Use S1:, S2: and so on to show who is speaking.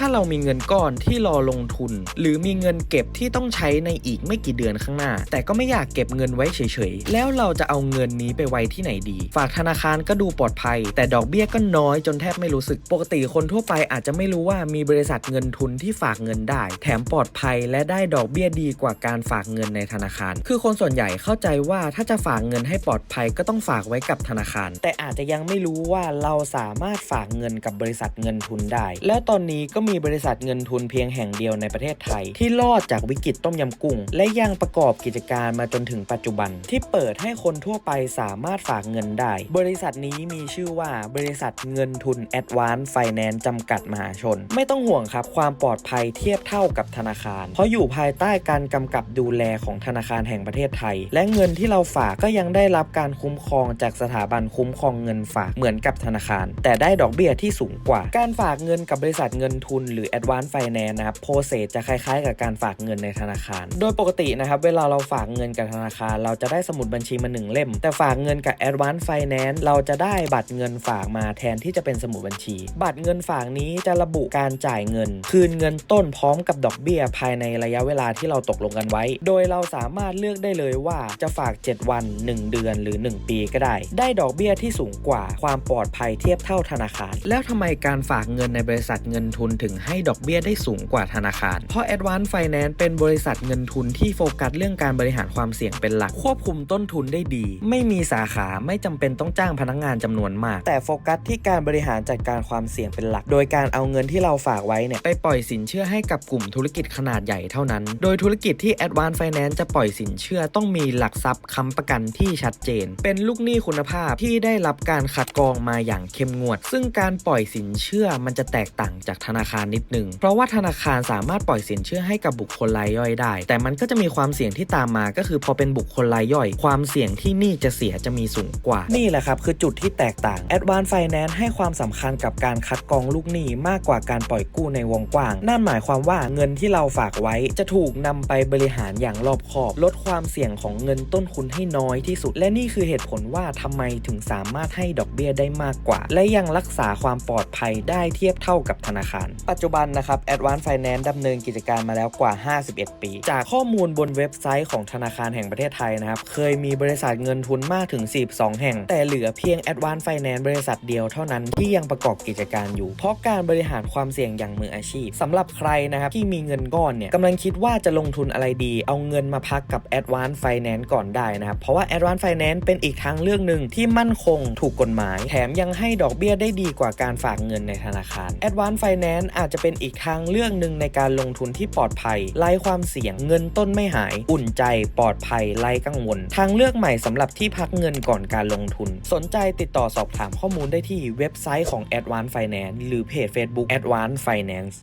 S1: ถ้าเรามีเงินก้อนที่รอลงทุน หรือมีเงินเก็บที่ต้องใช้ในอีกไม่กี่เดือนข้างหน้า แต่ก็ไม่อยากเก็บเงินไว้เฉยๆ แล้วเราจะเอาเงินนี้ไปไว้ที่ไหนดี ฝากธนาคารก็ดูปลอดภัย แต่ดอกเบี้ยก็น้อยจนแทบไม่รู้สึก ปกติคนทั่วไปอาจจะไม่รู้ว่ามีบริษัทเงินทุนที่ฝากเงินได้ แถมปลอดภัยและได้ดอกเบี้ยดีกว่าการฝากเงินในธนาคาร คือคนส่วนใหญ่เข้าใจว่าถ้าจะฝากเงินให้ปลอดภัยก็ต้องฝากไว้กับธนาคาร แต่อาจจะยังไม่รู้ว่าเราสามารถฝากเงินกับบริษัทเงินทุนได้ แล้วตอนนี้ก็มีบริษัทเงินทุนเพียงแห่งเดียวในประเทศไทย ที่รอดจากวิกฤตต้มยำกุ้ง และยังประกอบกิจการมาจนถึงปัจจุบัน ที่เปิดให้คนทั่วไปสามารถฝากเงินได้ บริษัทนี้มีชื่อว่าบริษัทเงินทุน Advance Finance จำกัดมหาชน ไม่ต้องห่วงครับความปลอดภัยเทียบเท่ากับธนาคาร เพราะอยู่ภายใต้การกำกับดูแลของธนาคารแห่งประเทศไทย และเงินที่เราฝากก็ยังได้รับการคุ้มครองจากสถาบันคุ้มครองเงินฝากเหมือนกับธนาคาร แต่ได้ดอกเบี้ยที่สูงกว่า การฝากเงินกับบริษัทเงินทุนหรือ Advance Finance นะครับโปรเซสจะคล้ายๆ กับการฝากเงินในธนาคาร โดยปกตินะครับเวลาเราฝากเงินกับธนาคาร เราจะได้สมุดบัญชีมาหนึ่งเล่ม แต่ฝากเงินกับ Advance Finance เราจะได้บัตรเงินฝากมาแทนที่จะเป็นสมุดบัญชี บัตรเงินฝากนี้จะระบุการจ่ายเงิน คืนเงินต้นพร้อมกับดอกเบี้ยภายในระยะเวลาที่เราตกลงกันไว้ โดยเราสามารถเลือกได้เลยว่าจะฝาก 7 วัน 1 เดือนหรือ 1 ปีก็ได้ ได้ดอกเบี้ยที่สูงกว่าความปลอดภัยเทียบเท่าธนาคาร แล้วทำไมการฝากเงินในบริษัทเงินทุนถึงให้ดอกเบี้ยได้สูงกว่าธนาคาร เพราะ Advance Finance เป็นบริษัทเงินทุนที่โฟกัสเรื่องการบริหารความเสี่ยงเป็นหลัก ควบคุมต้นทุนได้ดี ไม่มีสาขาไม่จำเป็นต้องจ้างพนักงานจำนวนมาก แต่โฟกัสที่การบริหารจัดการความเสี่ยงเป็นหลัก โดยการเอาเงินที่เราฝากไว้เนี่ยไปปล่อยสินเชื่อให้กับกลุ่มธุรกิจขนาดใหญ่เท่านั้น โดยธุรกิจที่ Advance Finance จะปล่อยสินเชื่อต้องมีหลักทรัพย์ค้ำประกันที่ชัดเจน เป็นลูกหนี้คุณภาพที่ได้รับการคัดกรองมาอย่างเข้มงวด ซึ่งการปล่อยสินเชื่อมันจะแตกต่างจากธนาคารนิดหนึ่งเพราะว่าธนาคารสามารถปล่อยสินเชื่อให้กับบุคคลรายย่อยได้ แต่มันก็จะมีความเสี่ยงที่ตามมา ก็คือพอเป็นบุคคลรายย่อย ความเสี่ยงที่หนี้จะเสียจะมีสูงกว่า นี่แหละครับคือจุดที่แตกต่าง Advance Finance ให้ความสำคัญกับการคัดกรองลูกหนี้มากกว่าการปล่อยกู้ในวงกว้าง นั่นหมายความว่าเงินที่เราฝากไว้จะถูกนำไปบริหารอย่างรอบคอบ ลดความเสี่ยงของเงินต้นทุนให้น้อยที่สุด และนี่คือเหตุผลว่าทำไมถึงสามารถให้ดอกเบี้ยได้มากกว่า และยังรักษาความปลอดภัยได้เทียบเท่ากับธนาคารปัจจุบันนะครับ Advance Finance ดำเนินกิจการมาแล้วกว่า 51 ปี จากข้อมูลบนเว็บไซต์ของธนาคารแห่งประเทศไทยนะครับ เคยมีบริษัทเงินทุนมากถึง 42 แห่ง แต่เหลือเพียง Advance Finance บริษัทเดียวเท่านั้นที่ยังประกอบกิจการอยู่ เพราะการบริหารความเสี่ยงอย่างมืออาชีพสำหรับใครนะครับที่มีเงินก้อนเนี่ยกำลังคิดว่าจะลงทุนอะไรดี เอาเงินมาพักกับ Advance Finance ก่อนได้นะครับ เพราะว่า Advance Finance เป็นอีกทางเลือกหนึ่งที่มั่นคงถูกกฎหมาย แถมยังให้ดอกเบี้ยได้ดีกว่าการฝากเงินในธนาคาร Advance Finance อาจจะเป็นอีกทางเลือกหนึ่งในการลงทุนที่ปลอดภัยไร้ความเสี่ยงเงินต้นไม่หาย อุ่นใจปลอดภัยไร้กังวล ทางเลือกใหม่สำหรับที่พักเงินก่อนการลงทุน สนใจติดต่อสอบถามข้อมูลได้ที่เว็บไซต์ของ Advance Finance หรือเพจ Facebook Advance Finance